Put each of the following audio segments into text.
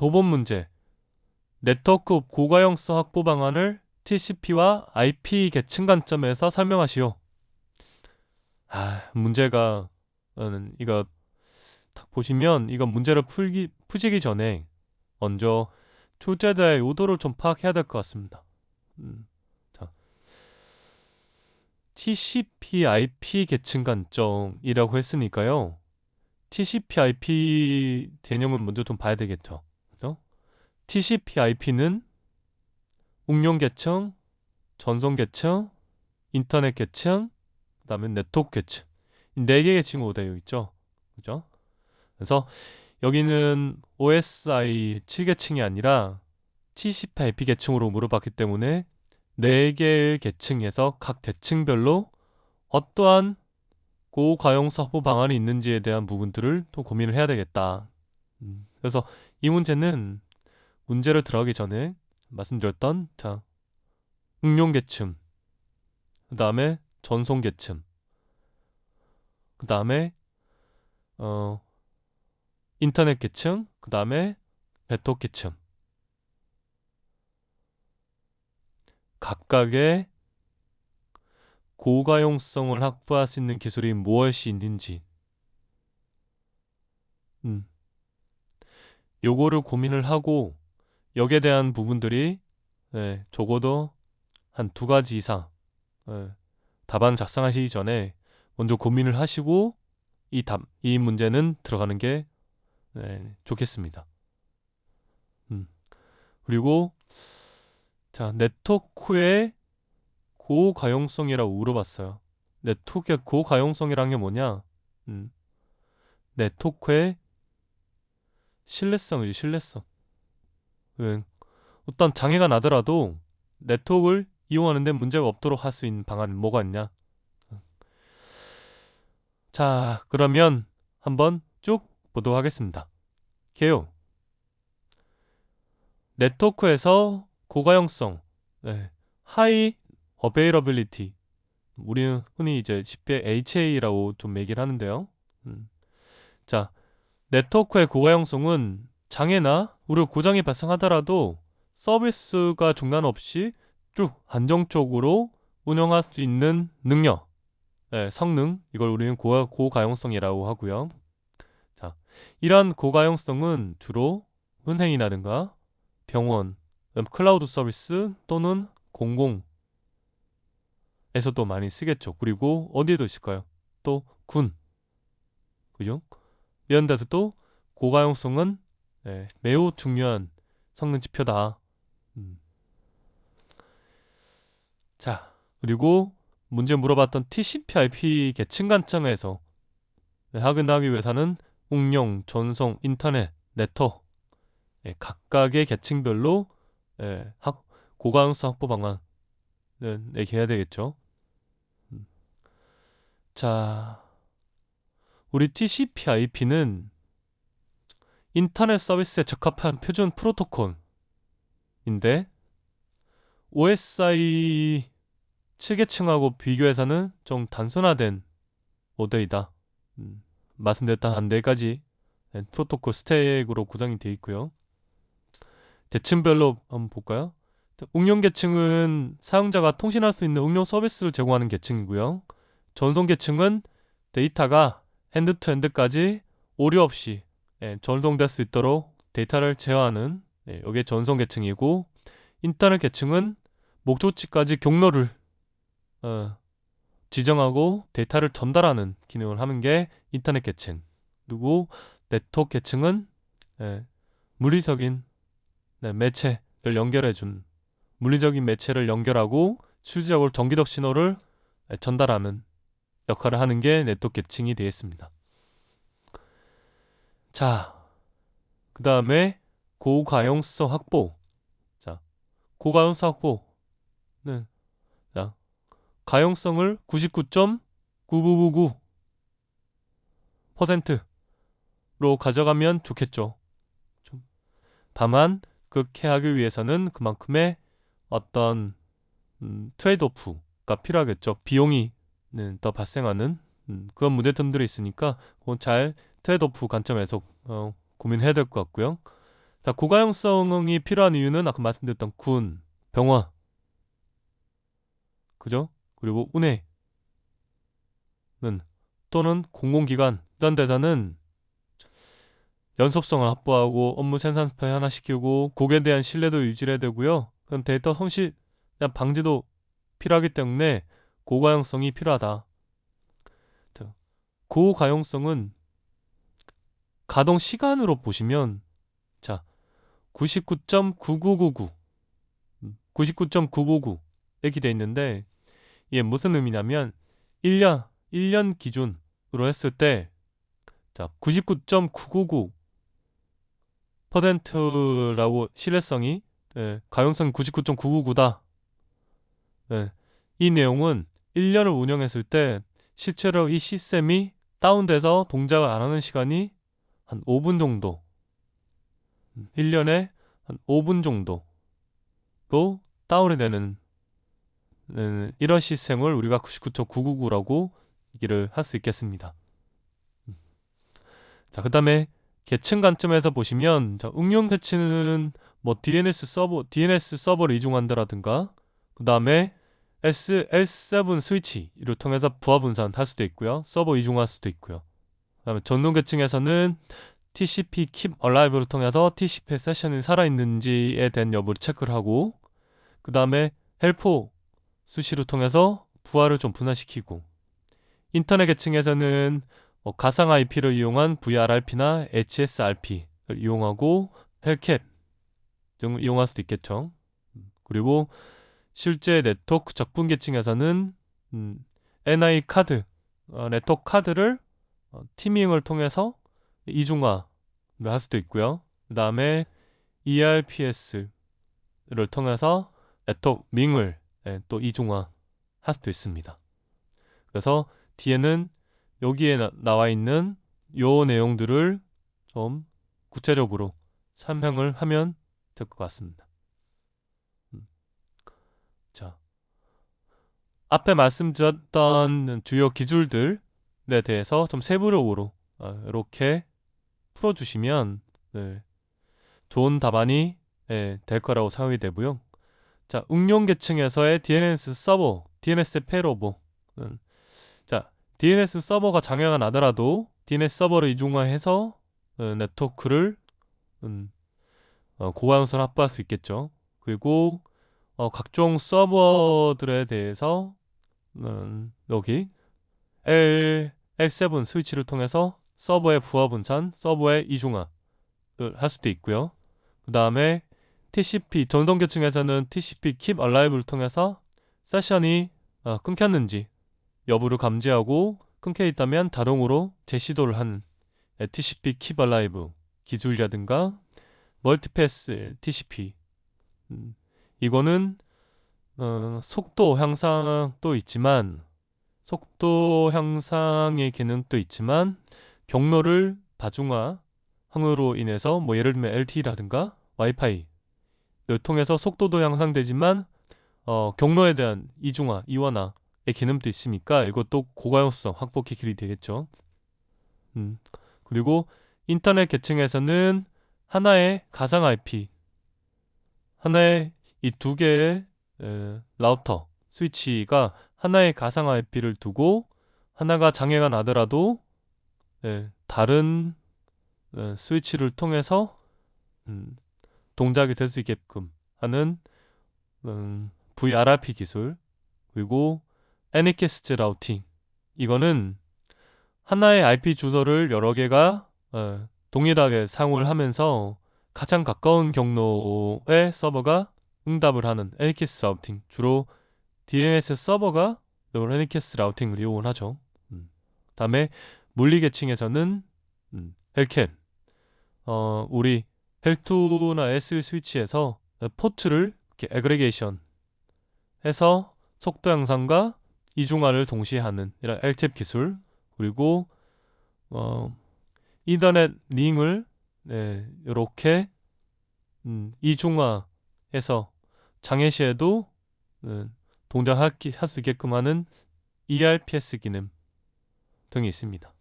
도번 문제. 네트워크 고가용성 확보 방안을 TCP와 IP 계층 관점에서 설명하시오. 아, 문제가 음, 이거 딱 보시면 이거 문제를 풀기 푸시기 전에 먼저 출제자의 의도를 좀 파악해야 될 것 같습니다. 음, 자, TCP/IP 계층 관점이라고 했으니까요. TCP/IP 개념을 먼저 좀 봐야 되겠죠. TCP/IP는 응용 계층, 전송 계층, 인터넷 계층, 그다음에 네트워크 계층 네 개의 계층으로 되어 있죠. 그죠? 그래서 여기는 OSI 7계층이 아니라 TCP/IP 계층으로 물어봤기 때문에 네 개의 계층에서 각 계층별로 어떠한 고가용서 확보 방안이 있는지에 대한 부분들을 또 고민을 해야 되겠다. 음, 그래서 이 문제는 문제를 들어가기 전에 말씀드렸던 자 응용 계층, 그 다음에 전송 계층, 그 다음에 어 인터넷 계층, 그 다음에 네트워크 계층 각각의 고가용성을 확보할 수 있는 기술이 무엇이 있는지 음. 요거를 고민을 하고 여기에 대한 부분들이 예, 적어도 한 두 가지 이상 예, 답안 작성하시기 전에 먼저 고민을 하시고 이 답, 이 문제는 들어가는 게 예, 좋겠습니다. 음. 그리고 자 네트워크의 고가용성이라고 물어봤어요. 네트워크의 고가용성이란 게 뭐냐? 음. 네트워크의 신뢰성이지 신뢰성. 음. 어떤 장애가 나더라도 네트워크를 이용하는데 문제가 없도록 할 수 있는 방안은 뭐가 있냐? 자, 그러면 한번 쭉 보도록 하겠습니다. 개요. 네트워크에서 고가용성, 네. 하이 availability. 우리는 흔히 이제 쉽게 HA라고 좀 얘기를 하는데요. 음. 자, 네트워크의 고가용성은 장애나 우리 고장이 발생하더라도 서비스가 중단 없이 쭉 안정적으로 운영할 수 있는 능력, 네, 성능 이걸 우리는 고, 고가용성이라고 하고요. 자, 이러한 고가용성은 주로 은행이라든가 병원, 클라우드 서비스 또는 공공 에서도 많이 쓰겠죠. 그리고 어디에도 있을까요? 또 군. 그죠? 이런 데서도 고가용성은 네, 매우 중요한 성능 지표다. 음. 자, 그리고 문제 물어봤던 TCP/IP 계층 관점에서 네, 확인하기 위해서는 응용, 전송, 인터넷, 네트워크 네, 각각의 계층별로 네, 학, 고가용성 확보 방안 네, 얘기해야 되겠죠. 자, 우리 TCP/IP는 인터넷 서비스에 적합한 표준 프로토콜인데 OSI 측계층하고 비교해서는 좀 단순화된 모델이다. 음, 말씀드렸던 한 네 가지 프로토콜 스택으로 구성이 되어 있고요. 계층별로 한번 볼까요? 응용 계층은 사용자가 통신할 수 있는 응용 서비스를 제공하는 계층이고요. 전송 계층은 데이터가 핸드 투 핸드까지 오류 없이 예, 전송될 수 있도록 데이터를 제어하는 예, 이게 전송 계층이고 인터넷 계층은 목적지까지 경로를 어, 지정하고 데이터를 전달하는 기능을 하는 게 인터넷 계층 그리고 네트워크 계층은 예, 물리적인 네, 매체를 연결해준 물리적인 매체를 연결하고 실질적으로 전기적 신호를 예, 전달하는 역할을 하는 게 네트워크 계층이 되겠습니다. 자, 그 다음에 고가용성 확보. 자, 고가용성 확보는 자, 가용성을 99.9999%로 가져가면 좋겠죠. 좀. 다만 그렇게 하기 위해서는 그만큼의 어떤 음, 트레이드 오프가 필요하겠죠. 비용이 더 발생하는 음, 그런 문제점들이 있으니까 그건 잘 트레이드오프 관점에서 어, 고민해야 될 것 같고요. 자, 고가용성이 필요한 이유는 아까 말씀드렸던 군, 병원, 그죠? 그리고 운해는 또는 공공기관 이런 데서는 연속성을 확보하고 업무 생산 스파이 하나 시키고 곡에 대한 신뢰도 유지해야 되고요. 그럼 데이터 손실 방지도 필요하기 때문에 고가용성이 필요하다. 고가용성은 가동 시간으로 보시면 자 99.9999 99.999 이렇게 돼 있는데 이게 무슨 의미냐면 1년 1년 기준으로 했을 때 자, 99.999 퍼센트라고 신뢰성이 예, 가용성이 99.999다. 예, 이 내용은 1년을 운영했을 때 실제로 이 시스템이 다운돼서 동작을 안 하는 시간이 한 5분 정도. 1년에 한 5분 정도로 다운이 되는 네, 이런 시스템을 우리가 99.999라고 얘기를 할 수 있겠습니다. 자, 그 다음에 계층 관점에서 보시면 자, 응용 패치는 뭐 DNS 서버, DNS 서버를 이중한다라든가 그 다음에 S, L7 스위치를 통해서 부하 분산 할 수도 있고요. 서버 이중할 수도 있고요. 그 다음에 전동 계층에서는 TCP Keep Alive를 통해서 TCP 세션이 살아있는지에 대한 여부를 체크를 하고 그 다음에 헬포 수시를 통해서 부하를 좀 분화시키고 인터넷 계층에서는 뭐 가상 IP를 이용한 VRRP나 HSRP를 이용하고 헬캡 등 이용할 수도 있겠죠. 그리고 실제 네트워크 적분 계층에서는 음, NI 카드, 어, 네트워크 카드를 어, 티밍을 통해서 이중화를 할 수도 있고요. 그 다음에 ERPS를 통해서 네트워크 밍을 예, 또 이중화 할 수도 있습니다. 그래서 뒤에는 여기에 나, 나와 있는 요 내용들을 좀 구체적으로 설명을 하면 될 것 같습니다. 음. 자, 앞에 말씀드렸던 주요 기술들 에 대해서 좀 세부적으로 어, 이렇게 풀어주시면 네, 좋은 답안이 네, 될 거라고 생각이 되고요. 자, 응용 계층에서의 DNS 서버, DNS 페로보. 음. 자, DNS 서버가 장애가 나더라도 DNS 서버를 이중화해서 어, 네트워크를 음, 어, 고가용선 확보할 수 있겠죠. 그리고 어, 각종 서버들에 대해서 음, 여기 L, L7 스위치를 통해서 서버의 부하 분산, 서버의 이중화를 할 수도 있고요. 그 다음에 TCP 전동 계층에서는 TCP Keep Alive를 통해서 세션이 어, 끊겼는지 여부를 감지하고 끊겨 있다면 자동으로 재시도를 하는 TCP Keep Alive 기술이라든가 멀티패스 TCP 음, 이거는 어, 속도 향상도 있지만 속도 향상의 기능도 있지만 경로를 다중화함으로 인해서 뭐 예를 들면 LTE라든가 와이파이 통해서 속도도 향상되지만 어, 경로에 대한 이중화, 이완화의 개념도 있으니까 이것도 고가용성 확보 기술이 되겠죠. 음, 그리고 인터넷 계층에서는 하나의 가상 IP, 하나의 이 두 개의 에, 라우터, 스위치가 하나의 가상 IP를 두고 하나가 장애가 나더라도 에, 다른 에, 스위치를 통해서 음, 동작이 될 수 있게끔 하는 음, VRRP 기술 그리고 애니캐스트 라우팅. 이거는 하나의 IP 주소를 여러 개가 어, 동일하게 사용을 하면서 가장 가까운 경로의 서버가 응답을 하는 애니캐스트 라우팅 주로 DNS 서버가 애니캐스트 라우팅을 이용을 하죠. 음. 다음에 물리 계층에서는 음, 헬캠 어, 우리 헬2나 S 스위치에서 포트를 이렇게 에그레게이션 해서 속도 향상과 이중화를 동시에 하는 이런 LTEP 기술 그리고 어, 인터넷 링을 네, 이렇게 음, 이중화해서 장애 시에도 네, 동작 할 수 있게끔 하는 ERPS 기능 등이 있습니다.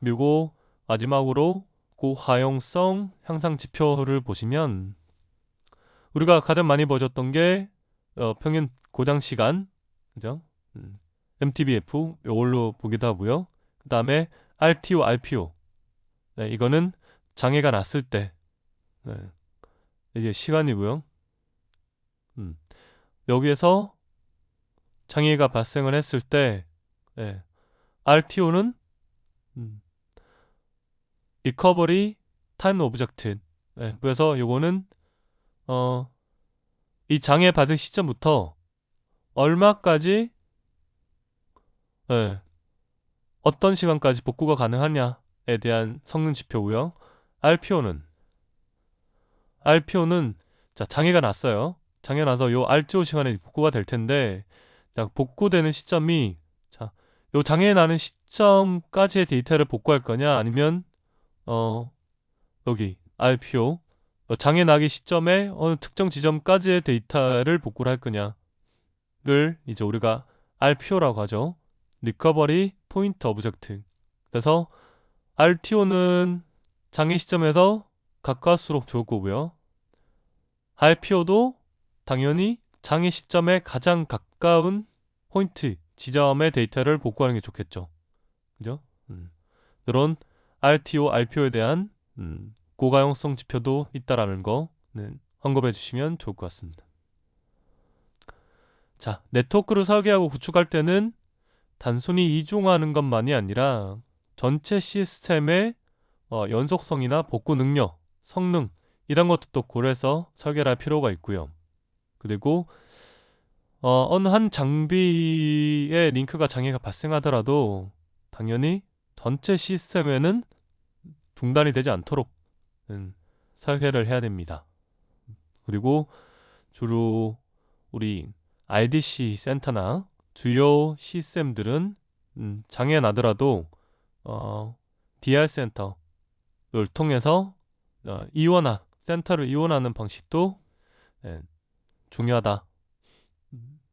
그리고 마지막으로 고화용성 향상 지표를 보시면 우리가 가장 많이 보셨던 게 어, 평균 고장 시간, 그죠? 음, MTBF 이걸로 보기도 하고요. 그 다음에 RTO, RPO. 네, 이거는 장애가 났을 때 네, 이게 시간이고요. 음, 여기에서 장애가 발생을 했을 때 네, RTO는 음, 타임 오브젝트. 네, 그래서 요거는 어, 이 장애 발생 시점부터 얼마까지 네, 어떤 시간까지 복구가 가능하냐에 대한 성능 지표고요. RPO는 RPO는 자 장애가 났어요. 장애 나서 요 RTO 시간에 복구가 될 텐데 자, 복구되는 시점이 자, 요 장애 나는 시점까지의 데이터를 복구할 거냐 아니면 어 여기 RPO 어, 장애 나기 시점에 어느 특정 지점까지의 데이터를 복구를 할 거냐를 이제 우리가 RPO라고 하죠. 리커버리 포인트 오브젝트. 그래서 RTO는 장애 시점에서 가까울수록 좋을 거고요. RPO도 당연히 장애 시점에 가장 가까운 포인트, 지점의 데이터를 복구하는 게 좋겠죠. 그죠? 음. 이런 RTO, RPO에 대한 음, 고가용성 지표도 있다라는 거 네, 언급해 주시면 좋을 것 같습니다. 자, 네트워크를 설계하고 구축할 때는 단순히 이중화하는 것만이 아니라 전체 시스템의 어, 연속성이나 복구 능력, 성능 이런 것도 고려해서 설계를 할 필요가 있고요. 그리고 어, 어느 한 장비의 링크가 장애가 발생하더라도 당연히 전체 시스템에는 중단이 되지 않도록 음, 설계를 해야 됩니다. 그리고 주로 우리 IDC 센터나 주요 시스템들은 음, 장애 나더라도 어, DR 센터를 통해서 어, 이원화 센터를 이원하는 방식도 예, 중요하다